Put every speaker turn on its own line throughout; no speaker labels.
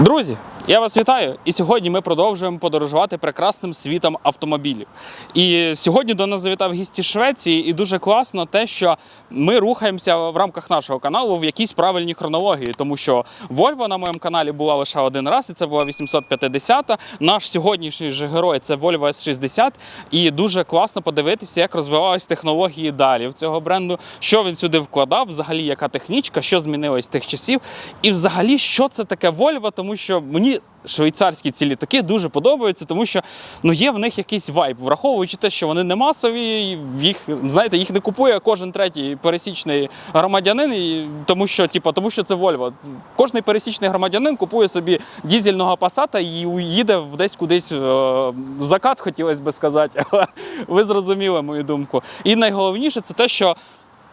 Друзі, я вас вітаю! І сьогодні ми продовжуємо подорожувати прекрасним світом автомобілів. І сьогодні до нас завітав гість із Швеції, і дуже класно те, що ми рухаємося в рамках нашого каналу в якійсь правильній хронології, тому що Volvo на моєму каналі була лише один раз, і це була 850. Наш сьогоднішній же герой це Volvo S60. І дуже класно подивитися, як розвивались технології далі в цього бренду, що він сюди вкладав, взагалі яка технічка, що змінилось з тих часів, і взагалі, що це таке Volvo, тому що мені. Швейцарські ці літаки дуже подобаються, тому що ну є в них якийсь вайб, враховуючи те, що вони не масові, їх знаєте, їх не купує кожен третій пересічний громадянин, і тому що, типу, тому що це Volvo. Кожний пересічний громадянин купує собі дізельного пасата і їде десь кудись е, в закат, хотілося би сказати. Але ви зрозуміли мою думку. І найголовніше це те, що.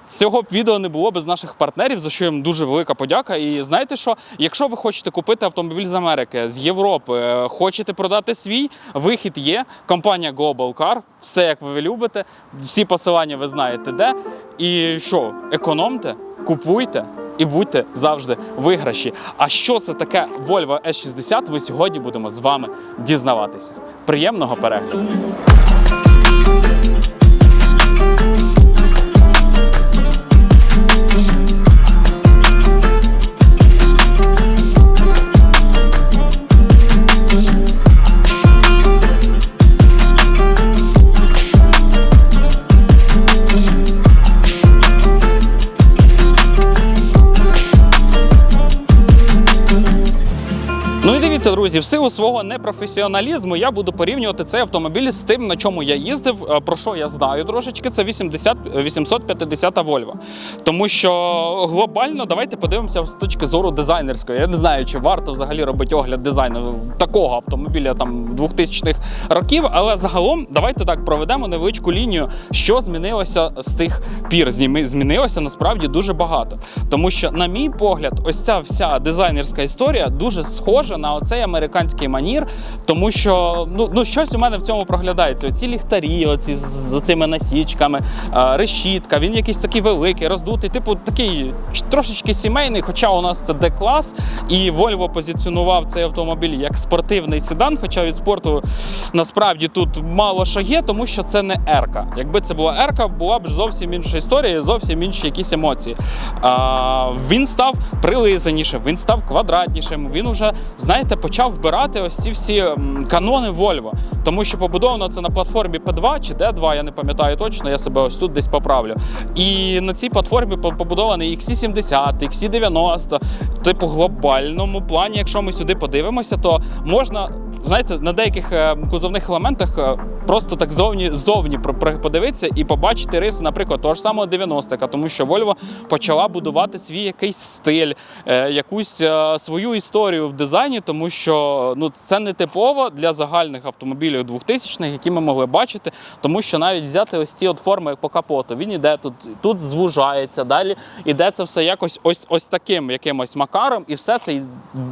Цього б відео не було без наших партнерів, за що їм дуже велика подяка. І знаєте що? Якщо ви хочете купити автомобіль з Америки, з Європи, е, хочете продати свій, вихід є. Компанія Global Car, все як ви любите, всі посилання ви знаєте де. І що, економте, купуйте. І будьте завжди виграші. А що це таке Volvo S60, ви сьогодні будемо з вами дізнаватися. Приємного перегляду! Дивіться, друзі, в силу свого непрофесіоналізму я буду порівнювати цей автомобіль з тим, на чому я їздив. Е, Про що я знаю трошечки, це 80, 850 Volvo. Тому що глобально давайте подивимося з точки зору дизайнерської. Я не знаю, чи варто взагалі робити огляд дизайну такого автомобіля там 2000-х років, але загалом давайте так проведемо невеличку лінію, що змінилося з тих пір. Змінилося насправді дуже багато. Тому що, на мій погляд, ось ця вся дизайнерська історія дуже схожа на оцей американський манір, тому що ну, ну щось у мене в цьому проглядається. Оці ліхтарі, оці з, цими насічками, решітка. Він якийсь такий великий, роздутий, типу такий трошечки сімейний. Хоча у нас це Д-клас, і Volvo позиціонував цей автомобіль як спортивний седан. Хоча від спорту насправді тут мало що є, тому що це не Ерка. Якби це була Ерка, була б зовсім інша історія, зовсім інші якісь емоції. А, він став прилизанішим, він став квадратнішим. Він уже, знаєте, почав вбирати ось ці всі канони Volvo. Тому що побудовано це на платформі P2 чи D2, я не пам'ятаю точно, я себе ось тут десь поправлю. І на цій платформі по- побудований XC70, XC90. Типу, глобальному плані, якщо ми сюди подивимося, то можна. Знаєте, на деяких е, кузовних елементах е, просто так зовні зовні подивитися і побачити риси, наприклад, того ж самого 90-ка, тому що Volvo почала будувати свій якийсь стиль, е, якусь е, свою історію в дизайні, тому що ну це не типово для загальних автомобілів 2000-х, які ми могли бачити, тому що навіть взяти ось ці от форми по капоту, він іде тут, тут звужається, далі іде це все якось ось ось таким якимось макаром, і все це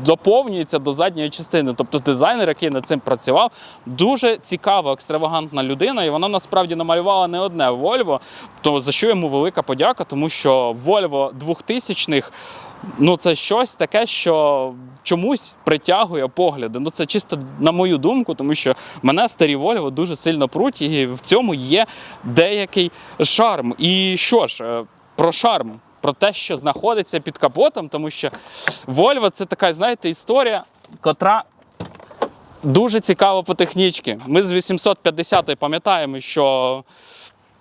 доповнюється до задньої частини. Тобто дизайнер, який над цим працював, дуже цікаво цікава, екстравагантна людина, і вона насправді намалювала не одне Volvo, то за що йому велика подяка, тому що Volvo 2000-х Ну, це щось таке, що чомусь притягує погляди. Ну, це чисто на мою думку, тому що мене старі Volvo дуже сильно пруть, і в цьому є деякий шарм. І що ж, е, про шарм, про те, що знаходиться під капотом, тому що Volvo це така, знаєте, історія, котра. Дуже цікаво по технічці. Ми з 850 пам'ятаємо, що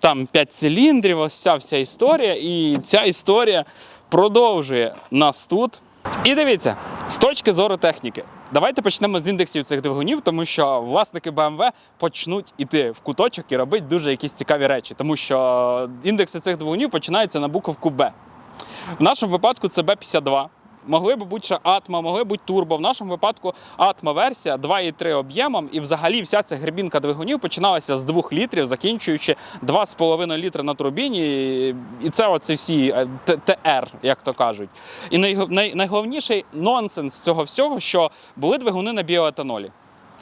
там 5 циліндрів, ось ця вся історія, і ця історія продовжує нас тут. І дивіться, з точки зору техніки, давайте почнемо з індексів цих двигунів, тому що власники BMW почнуть іти в куточок і робити дуже якісь цікаві речі, тому що індекси цих двигунів починаються на буковку Б. В нашому випадку це Б52. Могли б бути ще атма, могли бути турбо. В нашому випадку атма версія 2,3 об'ємом, і взагалі вся ця грибінка двигунів починалася з 2 літрів, закінчуючи 2,5 літри на турбіні. І це оці всі е, ТР, як то кажуть. І найго- най- найголовніший нонсенс цього всього, що були двигуни на біоетанолі.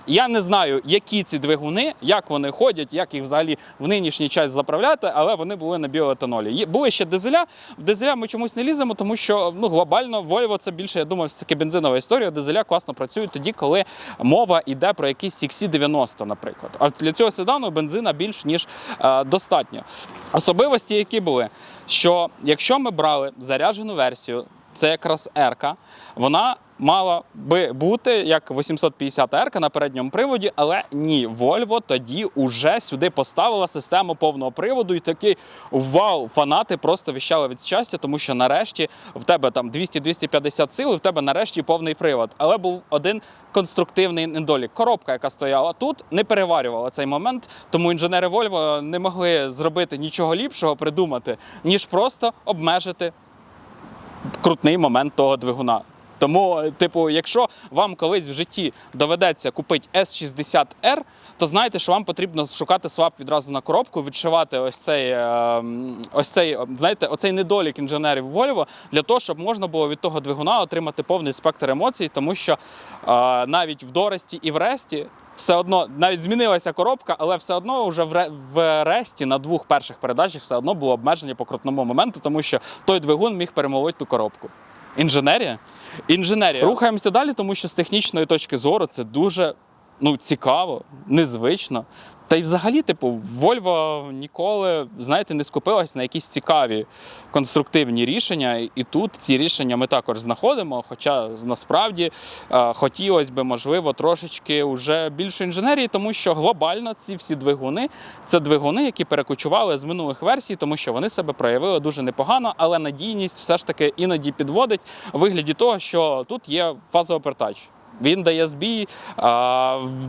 Я не знаю, які ці двигуни, як вони ходять, як їх взагалі в нинішній час заправляти, але вони були на біоетанолі. Були ще дизеля. В дизеля ми чомусь не ліземо, тому що ну, глобально Volvo це більше, я думаю, все таки бензинова історія. Дизеля класно працюють тоді, коли мова йде про якийсь XC90, наприклад. А для цього седану бензина більш ніж е, достатньо. Особливості, які були, що якщо ми брали заряджену версію, це якраз R, вона мала би бути як 850 R на передньому приводі, але ні, Volvo тоді уже сюди поставила систему повного приводу, і такий вау, фанати просто віщали від щастя, тому що нарешті в тебе там 200-250 сил, і в тебе нарешті повний привод. Але був один конструктивний недолік. Коробка, яка стояла тут, не переварювала цей момент, тому інженери Volvo не могли зробити нічого ліпшого, придумати, ніж просто обмежити крутний момент того двигуна. Тому, типу, якщо вам колись в житті доведеться купити S60R, то знайте, що вам потрібно шукати свап відразу на коробку, відшивати ось цей, е, ось цей, е, знаєте, оцей недолік інженерів Volvo для того, щоб можна було від того двигуна отримати повний спектр емоцій, тому що е, навіть в Дорості і в Ресті все одно навіть змінилася коробка, але все одно вже в, Ре- в Ресті на двох перших передачах все одно було обмеження по крутному моменту, тому що той двигун міг перемолити ту коробку. Інженерія? Інженерія. Рухаємося далі, тому що з технічної точки зору це дуже ну, цікаво, незвично. Та й взагалі, типу, Volvo ніколи, знаєте, не скупилась на якісь цікаві конструктивні рішення. І тут ці рішення ми також знаходимо. Хоча насправді е, хотілося б, можливо, трошечки вже більше інженерії, тому що глобально ці всі двигуни це двигуни, які перекочували з минулих версій, тому що вони себе проявили дуже непогано, але надійність все ж таки іноді підводить у вигляді того, що тут є фазоопертач. Він дає збій,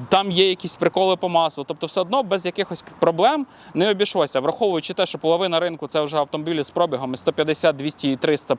там є якісь приколи по маслу. Тобто, все одно без якихось проблем не обійшлося. Враховуючи те, що половина ринку це вже автомобілі з пробігами 150, 200 і 300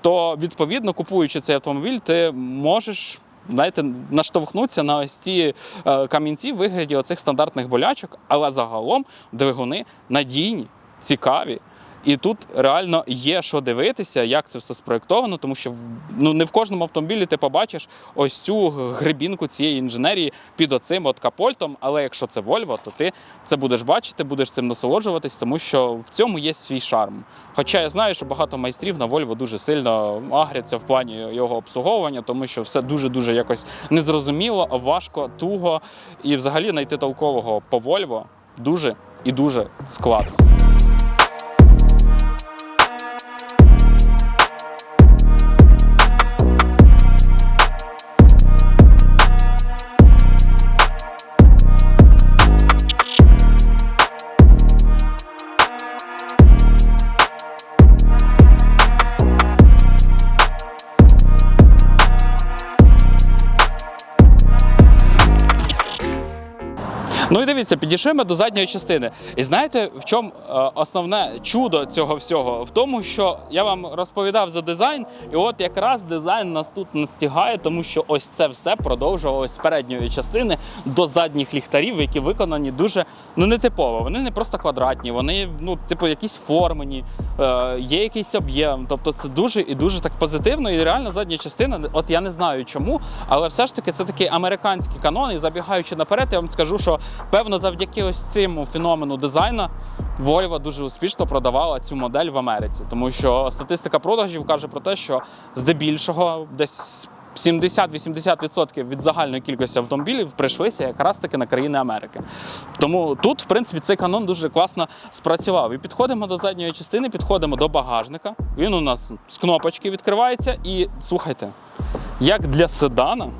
то відповідно, купуючи цей автомобіль, ти можеш. Знаєте, наштовхнутися на ось ці е, камінці в вигляді оцих стандартних болячок, але загалом двигуни надійні, цікаві. І тут реально є що дивитися, як це все спроєктовано, тому що ну, не в кожному автомобілі ти побачиш ось цю грибінку цієї інженерії під оцим от капольтом. Але якщо це Volvo, то ти це будеш бачити, будеш цим насолоджуватись, тому що в цьому є свій шарм. Хоча я знаю, що багато майстрів на Volvo дуже сильно агряться в плані його обслуговування, тому що все дуже-дуже якось незрозуміло, важко, туго. І взагалі знайти толкового по Volvo дуже і дуже складно. Дивіться, підійшли до задньої частини. І знаєте, в чому е, основне чудо цього всього? В тому, що я вам розповідав за дизайн, і от якраз дизайн нас тут настигає, тому що ось це все продовжувалось з передньої частини до задніх ліхтарів, які виконані дуже ну нетипово. Вони не просто квадратні, вони ну, типу, якісь формені, е, є якийсь об'єм. Тобто це дуже і дуже так позитивно. І реально задня частина, от я не знаю чому, але все ж таки це такий американський канон. І забігаючи наперед, я вам скажу, що певно завдяки ось цьому феномену дизайну Volvo дуже успішно продавала цю модель в Америці, тому що статистика продажів каже про те, що здебільшого десь 70-80% від загальної кількості автомобілів прийшлися якраз таки на країни Америки. Тому тут, в принципі, цей канон дуже класно спрацював. І підходимо до задньої частини, підходимо до багажника. Він у нас з кнопочки відкривається. І слухайте, як для седана.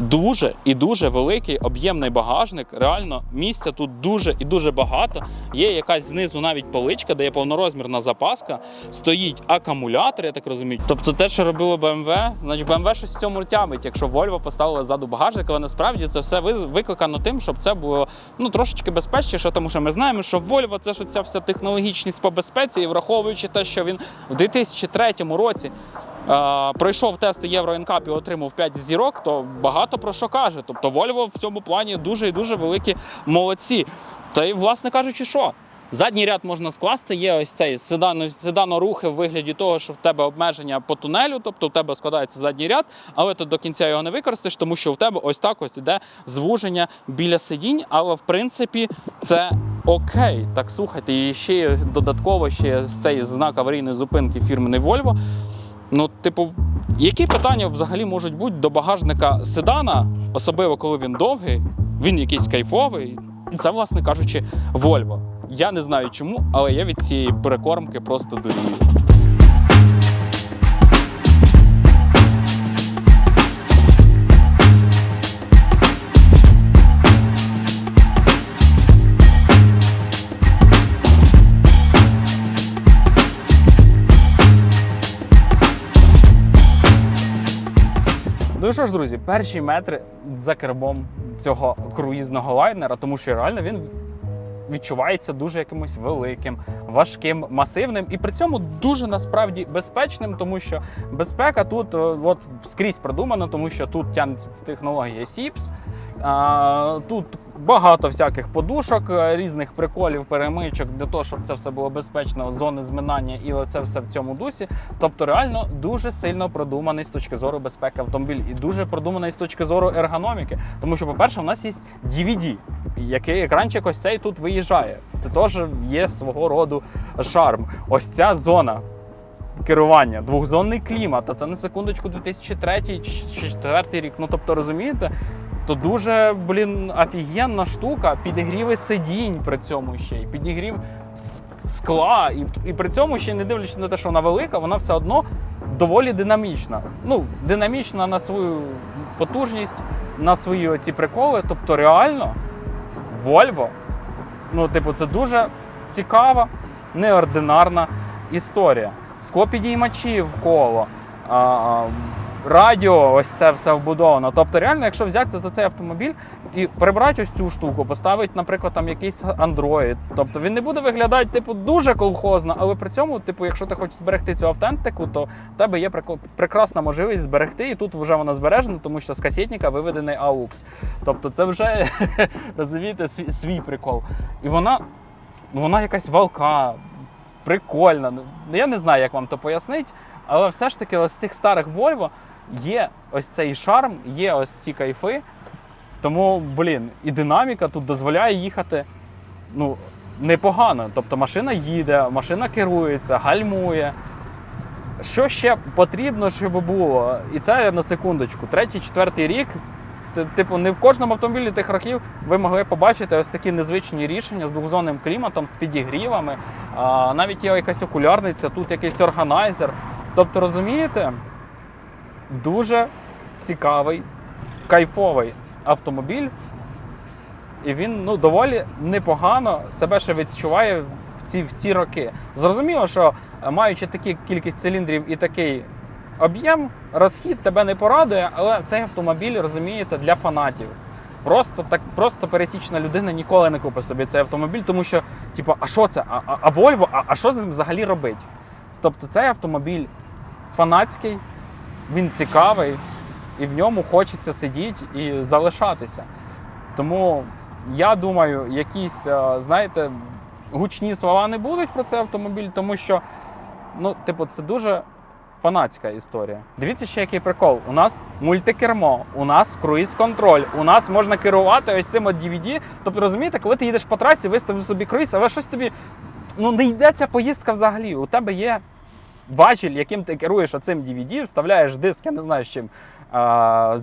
Дуже і дуже великий об'ємний багажник. Реально місця тут дуже і дуже багато. Є якась знизу навіть поличка, де є повнорозмірна запаска. Стоїть акумулятор, я так розумію. Тобто те, що робило BMW, значить BMW щось в цьому тямить, якщо Volvo поставила ззаду багажник, але насправді це все викликано тим, щоб це було ну трошечки безпечніше, тому що ми знаємо, що Volvo це ж ця вся технологічність по безпеці, і враховуючи те, що він в 2003 році пройшов тести Євро NCAP і отримав 5 зірок, то багато про що каже. Тобто Volvo в цьому плані дуже і дуже великі молодці. Та й, власне кажучи, що? Задній ряд можна скласти. Є ось цей седано, седанорухи в вигляді того, що в тебе обмеження по тунелю, тобто в тебе складається задній ряд, але ти до кінця його не використаєш, тому що в тебе ось так ось іде звуження біля сидінь. Але в принципі це окей. Так слухайте, і ще додатково ще з цей знак аварійної зупинки фірменний Volvo. Ну, типу, які питання взагалі можуть бути до багажника седана, особливо коли він довгий, він якийсь кайфовий. І це, власне кажучи, Вольво. Я не знаю чому, але я від цієї перекормки просто дурію. Ну що ж, друзі, перші метри за кермом цього круїзного лайнера, тому що реально він відчувається дуже якимось великим, важким, масивним і при цьому дуже насправді безпечним, тому що безпека тут е, от скрізь продумана, тому що тут тягнеться технологія СІПС, тут багато всяких подушок, е, різних приколів, перемичок для того, щоб це все було безпечно, зони зминання і оце все в цьому дусі. Тобто, реально дуже сильно продуманий з точки зору безпеки автомобіль і дуже продуманий з точки зору ергономіки. Тому що, по-перше, у нас є DVD, який екранчик ось цей тут виїжджає. Це теж є свого роду шарм. Ось ця зона. Керування, двохзонний клімат, а це на секундочку 2003 чи 2004 рік. Ну тобто, розумієте, то дуже, блін, офігенна штука. Підігріви сидінь при цьому ще й підігрів скла. І, і при цьому ще не дивлячись на те, що вона велика, вона все одно доволі динамічна. Ну, динамічна на свою потужність, на свої оці приколи. Тобто, реально, Volvo, ну, типу, це дуже цікава, неординарна історія. Склопідіймачі вколо. А, а, радіо, ось це все вбудовано. Тобто, реально, якщо взятися за цей автомобіль і прибрати ось цю штуку, поставити, наприклад, там якийсь Android, тобто він не буде виглядати типу дуже колхозно, але при цьому, типу, якщо ти хочеш зберегти цю автентику, то в тебе є прекрасна можливість зберегти, і тут вже вона збережена, тому що з касетника виведений AUX. Тобто, це вже розумієте, свій, свій прикол. І вона, ну, вона якась валка, прикольна. Ну, Я не знаю, як вам то пояснити, але все ж таки, ось цих старих Volvo є ось цей шарм, є ось ці кайфи. Тому, блін, і динаміка тут дозволяє їхати ну, непогано. Тобто машина їде, машина керується, гальмує. Що ще потрібно, щоб було? І це на секундочку. Третій, четвертий рік. Типу, не в кожному автомобілі тих років ви могли побачити ось такі незвичні рішення з двохзонним кліматом, з підігрівами. А, навіть є якась окулярниця, тут якийсь органайзер. Тобто, розумієте, дуже цікавий, кайфовий автомобіль. І він ну, доволі непогано себе ще відчуває в ці, в ці роки. Зрозуміло, що е, маючи таку кількість циліндрів і такий об'єм, розхід тебе не порадує, але цей автомобіль, розумієте, для фанатів. Просто так, просто пересічна людина ніколи не купить собі цей автомобіль, тому що, типу, а що це? А, а, а Volvo, а, а що з ним взагалі робить? Тобто цей автомобіль фанатський, він цікавий, і в ньому хочеться сидіти і залишатися. Тому я думаю, якісь, е, знаєте, гучні слова не будуть про цей автомобіль, тому що, ну, типу, це дуже фанатська історія. Дивіться ще який прикол. У нас мультикермо, у нас круїз-контроль, у нас можна керувати ось цим от DVD. Тобто, розумієте, коли ти їдеш по трасі, виставив собі круїз, але щось тобі ну, не йде ця поїздка взагалі. У тебе є важіль, яким ти керуєш оцим DVD, вставляєш диск, я не знаю з чим. А,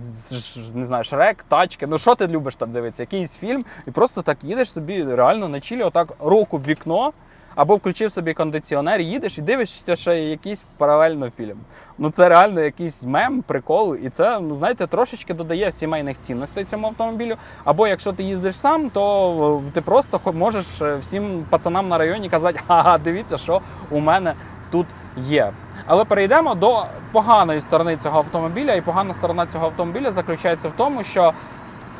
не знаю, шрек, тачки. Ну що ти любиш там дивитися? Якийсь фільм, і просто так їдеш собі реально на чілі, отак руку в вікно. Або включив собі кондиціонер, їдеш і дивишся ще якийсь паралельно фільм. Ну це реально якийсь мем, прикол, і це, ну знаєте, трошечки додає сімейних цінностей цьому автомобілю. Або якщо ти їздиш сам, то е, ти просто можеш е, всім пацанам на районі казати, ага, дивіться, що у мене тут є. Але перейдемо до поганої сторони цього автомобіля. І погана сторона цього автомобіля заключається в тому, що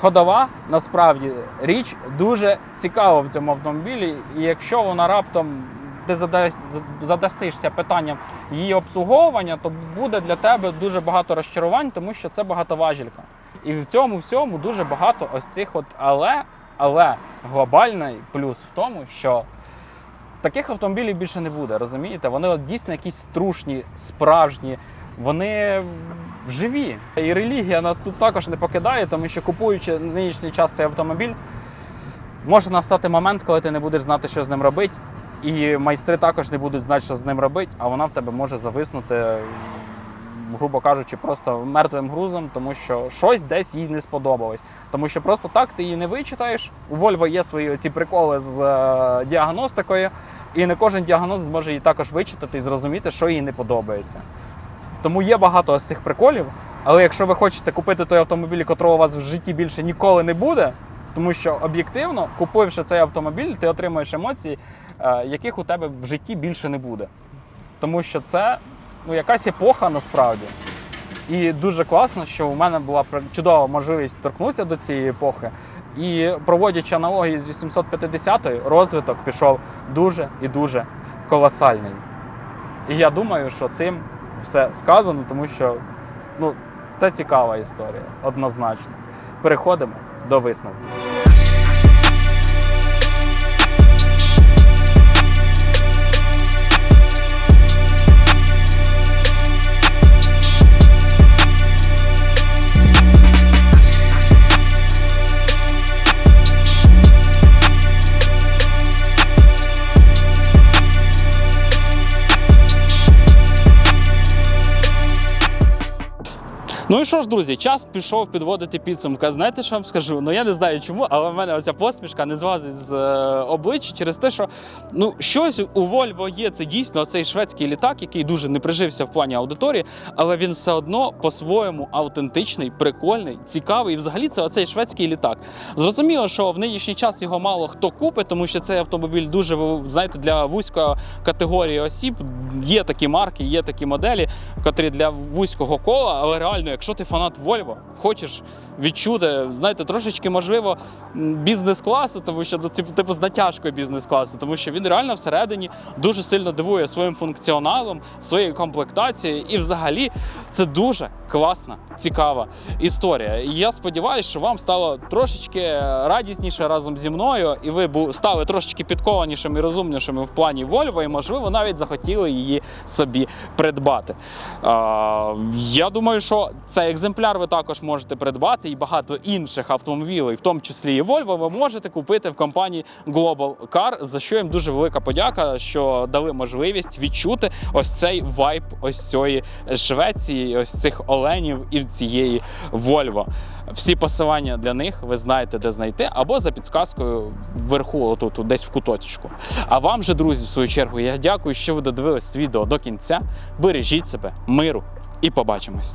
ходова насправді річ дуже цікава в цьому автомобілі. І якщо вона раптом ти задасишся питанням її обслуговування, то буде для тебе дуже багато розчарувань, тому що це багатоважілька. І в цьому всьому дуже багато ось цих от але, але глобальний плюс в тому, що таких автомобілів більше не буде, розумієте? Вони от дійсно якісь струшні, справжні, вони живі. І релігія нас тут також не покидає, тому що купуючи нинішній час цей автомобіль, може настати момент, коли ти не будеш знати, що з ним робити. І майстри також не будуть знати, що з ним робити, а вона в тебе може зависнути, грубо кажучи, просто мертвим грузом, тому що щось десь їй не сподобалось. Тому що просто так ти її не вичитаєш. У Volvo є свої ці приколи з е, діагностикою, і не кожен діагност зможе її також вичитати і зрозуміти, що їй не подобається. Тому є багато з цих приколів. Але якщо ви хочете купити той автомобіль, котрого у вас в житті більше ніколи не буде, тому що об'єктивно, купивши цей автомобіль, ти отримуєш емоції, е, яких у тебе в житті більше не буде. Тому що це ну, якась епоха насправді. І дуже класно, що у мене була чудова можливість торкнутися до цієї епохи. І проводячи аналогії з 850-ї, розвиток пішов дуже і дуже колосальний. І я думаю, що цим все сказано, тому що ну, це цікава історія, однозначно. Переходимо до висновку. Ну і що ж, друзі, час пішов підводити підсумки. Знаєте, що вам скажу? Ну я не знаю чому, але в мене оця посмішка не злазить з е, обличчя через те, що ну щось у Volvo є. Це дійсно цей шведський літак, який дуже не прижився в плані аудиторії, але він все одно по-своєму автентичний, прикольний, цікавий. І взагалі це оцей шведський літак. Зрозуміло, що в нинішній час його мало хто купить, тому що цей автомобіль дуже знаєте для вузької категорії осіб. Є такі марки, є такі моделі, котрі для вузького кола, але реально, якщо ти фанат Volvo, хочеш відчути, знаєте, трошечки можливо бізнес-класу, тому що типу, типу з натяжкою бізнес-класу, тому що він реально всередині дуже сильно дивує своїм функціоналом, своєю комплектацією, і взагалі це дуже класна, цікава історія. І я сподіваюся, що вам стало трошечки радісніше разом зі мною, і ви стали трошечки підкованішими і розумнішими в плані Volvo, і можливо навіть захотіли її собі придбати. Я думаю, що цей екземпляр ви також можете придбати, і багато інших автомобілів, в тому числі і Volvo, ви можете купити в компанії Global Car, за що їм дуже велика подяка, що дали можливість відчути ось цей вайб ось цієї Швеції, ось цих оленів і цієї Volvo. Всі посилання для них ви знаєте, де знайти, або за підсказкою вверху, отут, десь в куточку. А вам же, друзі, в свою чергу, я дякую, що ви додивились відео до кінця. Бережіть себе, миру і побачимось.